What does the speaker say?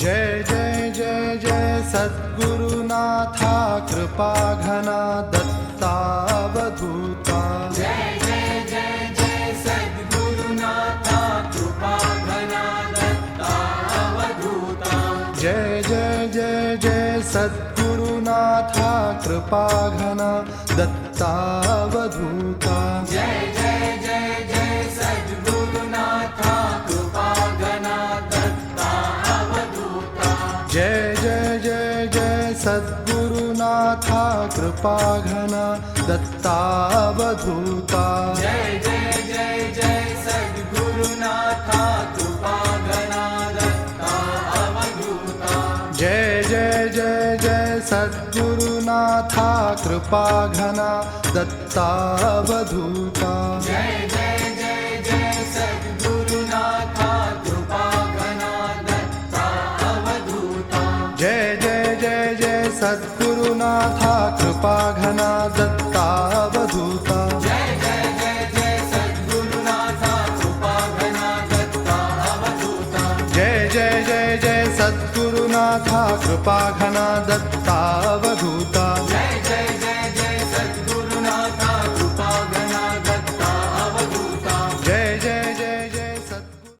जय जय जय जय सद्गुरुनाथा कृपाघना दत्तावधूता। जय जय जय जय सद्गुरुनाथा कृपाघना दत्तावधूता। जय जय जय जय सद्गुरुनाथा कृपाघना दत्तावधूता सद्गुरुनाथा कृपाघना दत्तावधूता। जय जय जय जय सद्गुरुनाथा कृपाघना दत्तावधूता। जय जय जय जय सद्गुरुनाथा कृपाघना दत्तावधूता। जय सद्गुरुनाथा कृपाघना दत्ता अवधूता। जय जय जय जय सद्गुरुनाथा कृपाघना दत्ता अवधूता। जय जय